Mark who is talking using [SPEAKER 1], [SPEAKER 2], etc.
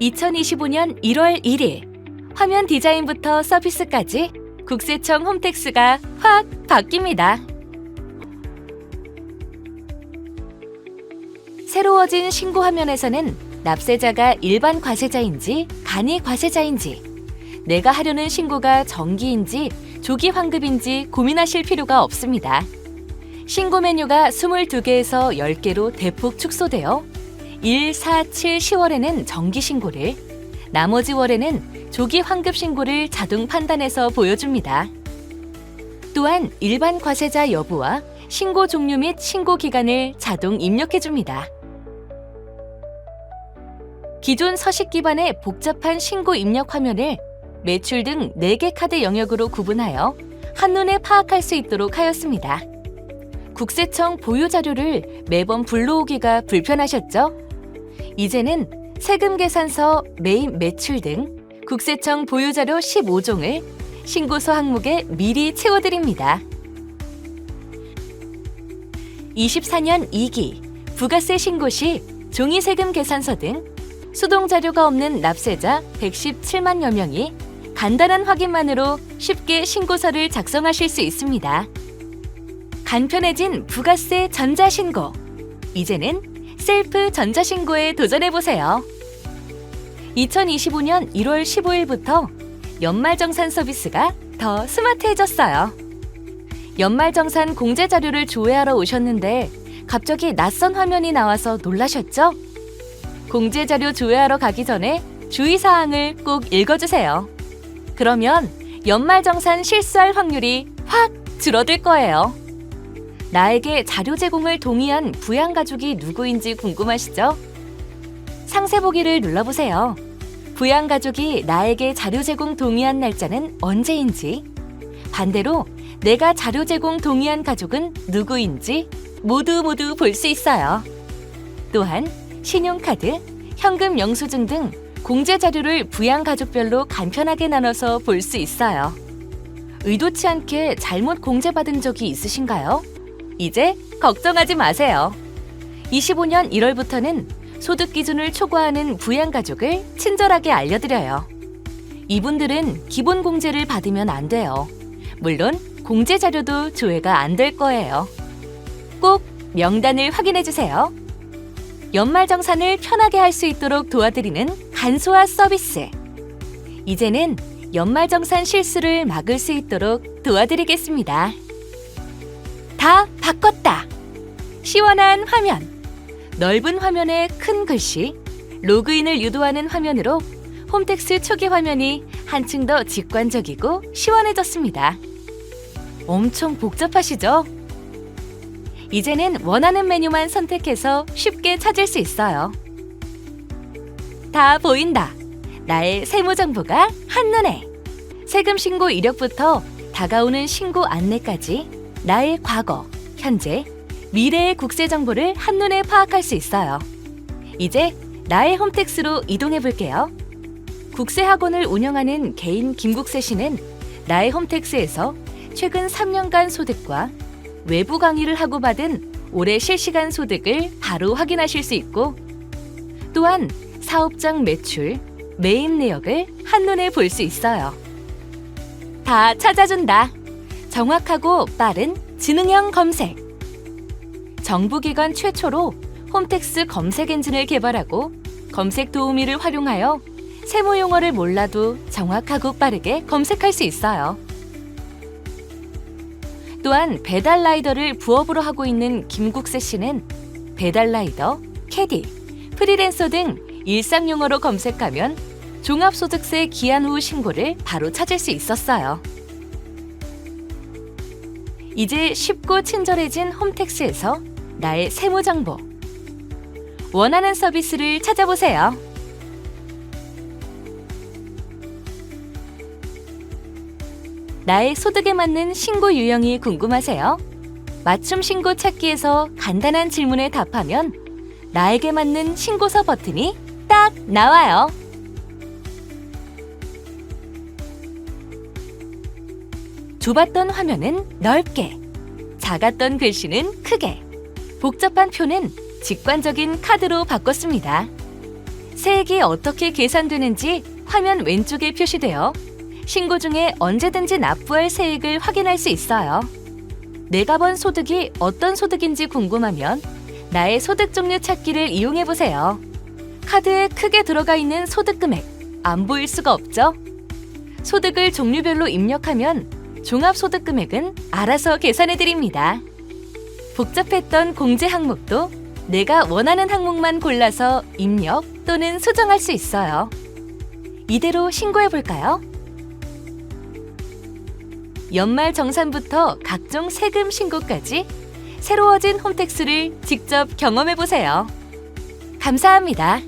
[SPEAKER 1] 2025년 1월 1일 화면 디자인부터 서비스까지 국세청 홈택스가 확 바뀝니다. 새로워진 신고 화면에서는 납세자가 일반 과세자인지 간이 과세자인지 내가 하려는 신고가 정기인지 조기 환급인지 고민하실 필요가 없습니다. 신고 메뉴가 22개에서 10개로 대폭 축소되어 1, 4, 7, 10월에는 정기 신고를, 나머지 월에는 조기 환급 신고를 자동 판단해서 보여줍니다. 또한 일반 과세자 여부와 신고 종류 및 신고 기간을 자동 입력해 줍니다. 기존 서식 기반의 복잡한 신고 입력 화면을 매출 등 4개 카드 영역으로 구분하여 한눈에 파악할 수 있도록 하였습니다. 국세청 보유 자료를 매번 불러오기가 불편하셨죠? 이제는 세금 계산서, 메인 매출 등 국세청 보유 자료 15종을 신고서 항목에 미리 채워드립니다. 24년 2기 부가세 신고 시 종이 세금 계산서 등 수동 자료가 없는 납세자 117만여 명이 간단한 확인만으로 쉽게 신고서를 작성하실 수 있습니다. 간편해진 부가세 전자신고. 이제는 셀프 전자신고에 도전해보세요. 2025년 1월 15일부터 연말정산 서비스가 더 스마트해졌어요. 연말정산 공제 자료를 조회하러 오셨는데 갑자기 낯선 화면이 나와서 놀라셨죠? 공제 자료 조회하러 가기 전에 주의사항을 꼭 읽어주세요. 그러면 연말정산 실수할 확률이 확 줄어들 거예요. 나에게 자료 제공을 동의한 부양가족이 누구인지 궁금하시죠? 상세 보기를 눌러보세요. 부양가족이 나에게 자료 제공 동의한 날짜는 언제인지, 반대로 내가 자료 제공 동의한 가족은 누구인지 모두 모두 볼 수 있어요. 또한 신용카드, 현금 영수증 등 공제 자료를 부양가족별로 간편하게 나눠서 볼 수 있어요. 의도치 않게 잘못 공제받은 적이 있으신가요? 이제 걱정하지 마세요. 25년 1월부터는 소득 기준을 초과하는 부양가족을 친절하게 알려드려요. 이분들은 기본 공제를 받으면 안 돼요. 물론 공제 자료도 조회가 안 될 거예요. 꼭 명단을 확인해 주세요. 연말 정산을 편하게 할 수 있도록 도와드리는 간소화 서비스. 이제는 연말 정산 실수를 막을 수 있도록 도와드리겠습니다. 다 바꿨다. 시원한 화면. 넓은 화면에 큰 글씨, 로그인을 유도하는 화면으로 홈택스 초기 화면이 한층 더 직관적이고 시원해졌습니다. 엄청 복잡하시죠? 이제는 원하는 메뉴만 선택해서 쉽게 찾을 수 있어요. 다 보인다. 나의 세무 정보가 한눈에. 세금 신고 이력부터 다가오는 신고 안내까지 나의 과거, 현재, 미래의 국세 정보를 한눈에 파악할 수 있어요. 이제 나의 홈택스로 이동해 볼게요. 국세 학원을 운영하는 개인 김국세 씨는 나의 홈택스에서 최근 3년간 소득과 외부 강의를 하고 받은 올해 실시간 소득을 바로 확인하실 수 있고 또한 사업장 매출, 매입 내역을 한눈에 볼 수 있어요. 다 찾아준다. 정확하고 빠른 지능형 검색. 정부기관 최초로 홈택스 검색 엔진을 개발하고 검색 도우미를 활용하여 세무 용어를 몰라도 정확하고 빠르게 검색할 수 있어요. 또한 배달 라이더를 부업으로 하고 있는 김국세 씨는 배달 라이더, 캐디, 프리랜서 등 일상 용어로 검색하면 종합소득세 기한 후 신고를 바로 찾을 수 있었어요. 이제 쉽고 친절해진 홈택스에서 나의 세무 정보. 원하는 서비스를 찾아보세요. 나의 소득에 맞는 신고 유형이 궁금하세요? 맞춤 신고 찾기에서 간단한 질문에 답하면 나에게 맞는 신고서 버튼이 딱 나와요. 좁았던 화면은 넓게, 작았던 글씨는 크게, 복잡한 표는 직관적인 카드로 바꿨습니다. 세액이 어떻게 계산되는지 화면 왼쪽에 표시되어 신고 중에 언제든지 납부할 세액을 확인할 수 있어요. 내가 번 소득이 어떤 소득인지 궁금하면 나의 소득 종류 찾기를 이용해 보세요. 카드에 크게 들어가 있는 소득 금액 안 보일 수가 없죠? 소득을 종류별로 입력하면 종합 소득 금액은 알아서 계산해 드립니다. 복잡했던 공제 항목도 내가 원하는 항목만 골라서 입력 또는 수정할 수 있어요. 이대로 신고해 볼까요? 연말 정산부터 각종 세금 신고까지 새로워진 홈택스를 직접 경험해 보세요. 감사합니다.